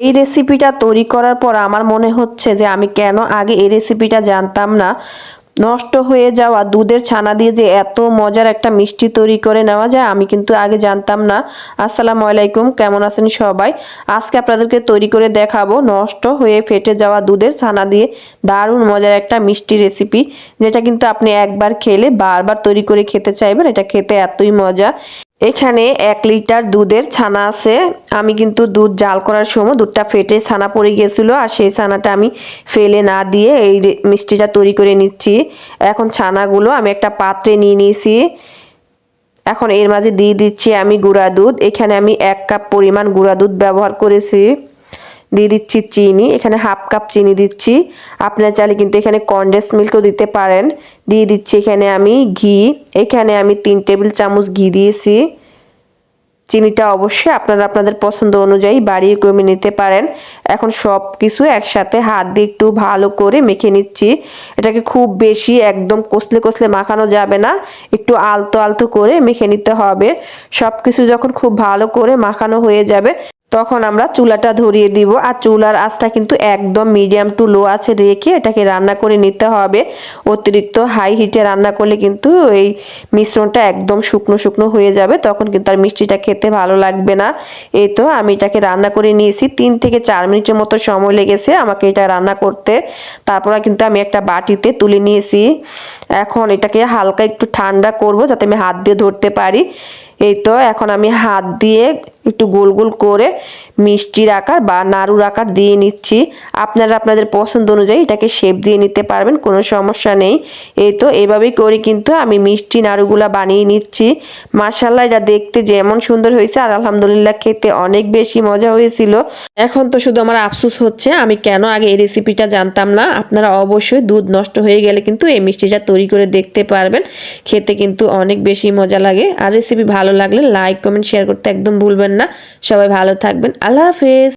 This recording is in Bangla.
এই রেসিপিটা তৈরি করার পর আমার মনে হচ্ছে যে আমি কেন আগে এই রেসিপিটা জানতাম না। নষ্ট হয়ে যাওয়া দুধের ছানা দিয়ে যে এত মজার একটা মিষ্টি তৈরি করে নেওয়া যায়, আমি কিন্তু আগে জানতাম না। আসসালামু আলাইকুম, কেমন আছেন সবাই? আজকে আপনাদেরকে তৈরি করে দেখাবো নষ্ট হয়ে ফেটে যাওয়া দুধের ছানা দিয়ে দারুণ মজার একটা মিষ্টি রেসিপি যেটা কিন্তু আপনি একবার খেলে বারবার তৈরি করে খেতে চাইবেন, এটা খেতে এতই মজা। এখানে এক লিটার দুধের ছানা আছে। আমি কিন্তু দুধ জাল করার সময় দুধটা ফেটে ছানা পড়ে গিয়েছিল আর সেই ছানাটা আমি ফেলে না দিয়ে এই মিষ্টিটা তৈরি করে নিচ্ছি। এখন ছানাগুলো আমি একটা পাত্রে নিয়ে নিয়েছি। এখন এর মাঝে দিয়ে দিচ্ছি আমি গুঁড়া দুধ। এখানে আমি এক কাপ পরিমাণ গুঁড়া দুধ ব্যবহার করেছি। দিয়ে দিচ্ছি চিনি, এখানে হাফ কাপ চিনি দিচ্ছি। আপনার চাইলে কিন্তু এখানে কনডেন্স মিল্কও দিতে পারেন। দিয়ে দিচ্ছি এখানে আমি ঘি, এখানে আমি তিন টেবিল চামচ ঘি দিয়েছি। চিনিটা অবশ্যই আপনারা আপনাদের পছন্দ অনুযায়ী বাড়িয়ে কমে নিতে পারেন। এখন সব কিছু একসাথে হাত দিয়ে একটু ভালো করে মেখে নিচ্ছি। এটাকে খুব বেশি একদম কষলে কষলে মাখানো যাবে না, একটু আলতো আলতো করে মেখে নিতে হবে। সব কিছু যখন খুব ভালো করে মাখানো হয়ে যাবে তখন আমরা চুলাটা ধরিয়ে দিব। আর চুলার আঁচটা কিন্তু একদম মিডিয়াম টু লো আছে রেখে এটাকে রান্না করে নিতে হবে। অতিরিক্ত হাই হিটে রান্না করলে কিন্তু এই মিশ্রণটা একদম শুকনো শুকনো হয়ে যাবে। তখন কিন্তু আর মিষ্টিটা খেতে ভালো লাগবে না। এই তো আমি এটাকে রান্না করে নিয়েছি। তিন থেকে চার মিনিটের মতো সময় লেগেছে আমাকে এটা রান্না করতে। তারপরে কিন্তু আমি একটা বাটিতে তুলে নিয়েছি। এখন এটাকে হালকা একটু ঠান্ডা করব যাতে আমি হাত দিয়ে ধরতে পারি। এই তো, এখন আমি হাত দিয়ে একটু গোল গোল করে মিষ্টির আকার বা নাড়ুর আকার দিয়ে নিচ্ছি। আপনারা আপনাদের পছন্দ অনুযায়ী এটাকে শেপ দিয়ে নিতে পারবেন, কোনো সমস্যা নেই। এই তো, এভাবেই করে কিন্তু আমি মিষ্টি নাড়ুগুলা বানিয়ে নিচ্ছি। মাসাল্লাহ এটা দেখতে যেমন সুন্দর হয়েছে আর আলহামদুলিল্লাহ খেতে অনেক বেশি মজা হয়েছিল। এখন তো শুধু আমার আফসোস হচ্ছে, আমি কেন আগে এই রেসিপিটা জানতাম না? আপনারা অবশ্যই দুধ নষ্ট হয়ে গেলে কিন্তু এই মিষ্টিটা তৈরি করে দেখতে পারবেন। খেতে কিন্তু অনেক বেশি মজা লাগে। আর রেসিপি ভালো লাগলে লাইক কমেন্ট শেয়ার করতে একদম ভুলবেন না। সবাই ভালো থাকবেন। আল্লাহ হাফেজ।